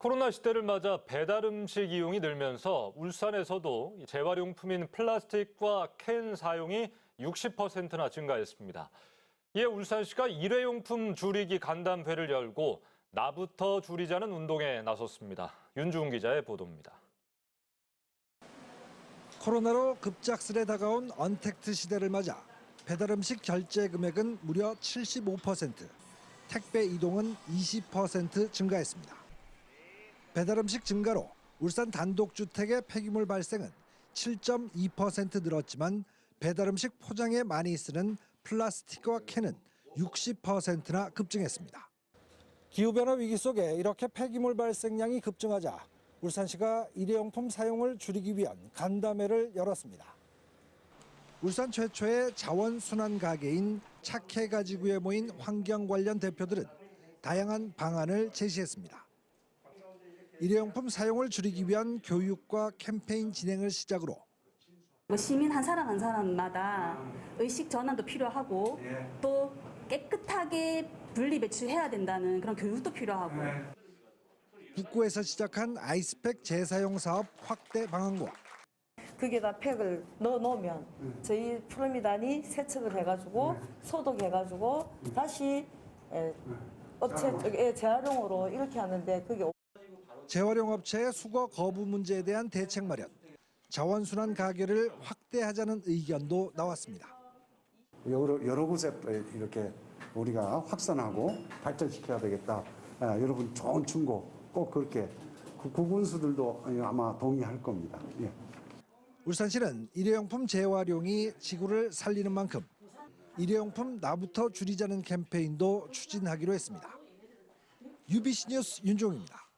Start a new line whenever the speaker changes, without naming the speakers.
코로나 시대를 맞아 배달 음식 이용이 늘면서 울산에서도 이 재활용품인 플라스틱과 캔 사용이 60%나 증가했습니다. 이에 울산시가 일회용품 줄이기 간담회를 열고 나부터 줄이자는 운동에 나섰습니다. 윤주은 기자의 보도입니다.
코로나로 급작스레 다가온 언택트 시대를 맞아 배달 음식 결제 금액은 무려 75%, 택배 이동은 20% 증가했습니다. 배달 음식 증가로 울산 단독주택의 폐기물 발생은 7.2% 늘었지만 배달 음식 포장에 많이 쓰는 플라스틱과 캔은 60%나 급증했습니다. 기후변화 위기 속에 이렇게 폐기물 발생량이 급증하자 울산시가 일회용품 사용을 줄이기 위한 간담회를 열었습니다. 울산 최초의 자원순환 가게인 착해가지구에 모인 환경 관련 대표들은 다양한 방안을 제시했습니다. 일회용품 사용을 줄이기 위한 교육과 캠페인 진행을 시작으로
뭐 시민 한 사람 한 사람마다 의식 전환도 필요하고 또 깨끗하게 분리 배출해야 된다는 그런 교육도 필요하고.
북구에서 시작한 아이스팩 재사용 사업 확대 방안과
거기에다 팩을 넣어 놓으면 저희 프로미단이 세척을 해가지고 소독해가지고 다시 에, 업체 재활용으로 이렇게 하는데 그게
재활용 업체의 수거 거부 문제에 대한 대책 마련, 자원순환 가게를 확대하자는 의견도 나왔습니다.
여러, 여러 곳에 이렇게 우리가 확산하고 발전시켜야 되겠다. 아, 여러분 좋은 충고 꼭 그렇게 그 구군수들도 아마 동의할 겁니다. 예.
울산시는 일회용품 재활용이 지구를 살리는 만큼 일회용품 나부터 줄이자는 캠페인도 추진하기로 했습니다. UBC 뉴스 윤종입니다.